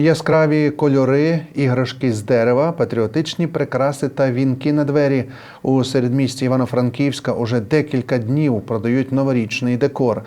Яскраві кольори, іграшки з дерева, патріотичні прикраси та вінки на двері. У середмісті Івано-Франківська уже декілька днів продають новорічний декор.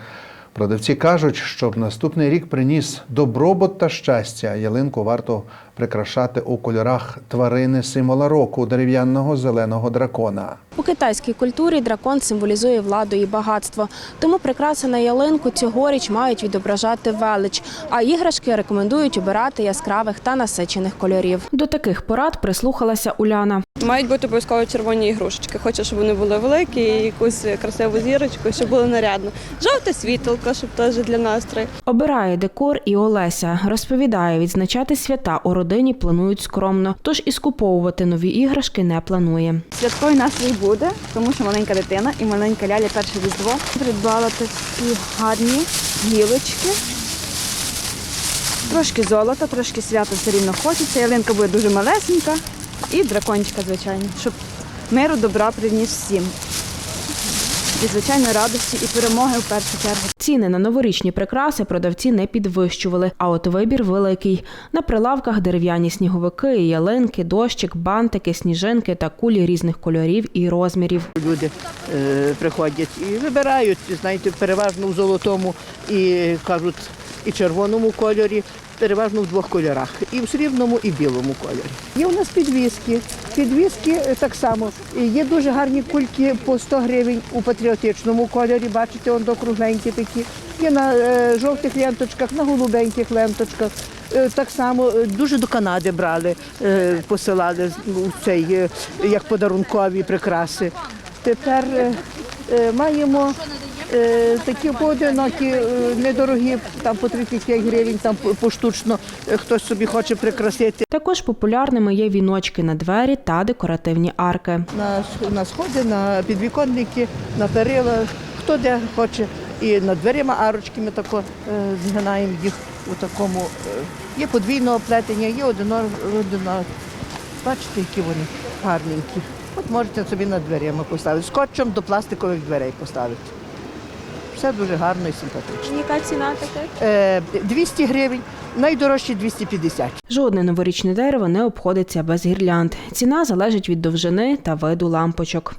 Продавці кажуть, щоб наступний рік приніс добробут та щастя. Ялинку варто прикрашати у кольорах тварини символа року дерев'яного зеленого дракона. У китайській культурі дракон символізує владу і багатство. Тому прикраси на ялинку цьогоріч мають відображати велич, а іграшки рекомендують обирати яскравих та насичених кольорів. До таких порад прислухалася Уляна. Мають бути обов'язково червоні ігрушечки. Хочу, щоб вони були великі, і якусь красиву зірочку, щоб було нарядно. Жовте світилко, щоб теж для настрою. Обирає декор і Олеся. Розповідає, відзначати свята у родині планують скромно, тож і скуповувати нові іграшки не планує. Святковий настрій буде, тому що маленька дитина і маленька ляля перше різдво. Придбала такі гарні гілочки. Трошки золота, трошки свято все рівно хочеться. Ялинка буде дуже малесенька і дракончика, звичайно, щоб миру, добра приніс всім. І, звичайно, радості і перемоги в першу чергу. Ціни на новорічні прикраси продавці не підвищували, а от вибір великий. На прилавках дерев'яні сніговики, ялинки, дощик, бантики, сніжинки та кулі різних кольорів і розмірів. Люди е, приходять і вибирають, знаєте, переважно в золотому і кажуть, і червоному кольорі, переважно в двох кольорах, і в срібному, і в білому кольорі. Є у нас підвіски. Підвіски е, так само. Є дуже гарні кульки по 100 гривень у патріотичному кольорі. Бачите, он до кругленькі такі. Є на е, жовтих ленточках, на голубеньких ленточках. Е, Так само дуже до Канади брали, посилали цей як подарункові прикраси. Тепер маємо е, такі поодинокі, е, недорогі, там по 35 гривень, там поштучно е, хтось собі хоче прикрасити. Також популярними є віночки на двері та декоративні арки. На, ш- на сходи, на підвіконники, на перила, хто де хоче. І над дверима арочки ми тако е, згинаємо їх у такому. е, Є подвійного плетення, є одино, одино. Бачите, які вони гарненькі. От можете собі над дверима поставити. Скотчем до пластикових дверей поставити. Все дуже гарно і симпатично. Яка ціна таких? Е, 200 гривень, найдорожчі 250. Жодне новорічне дерево не обходиться без гірлянд. Ціна залежить від довжини та виду лампочок.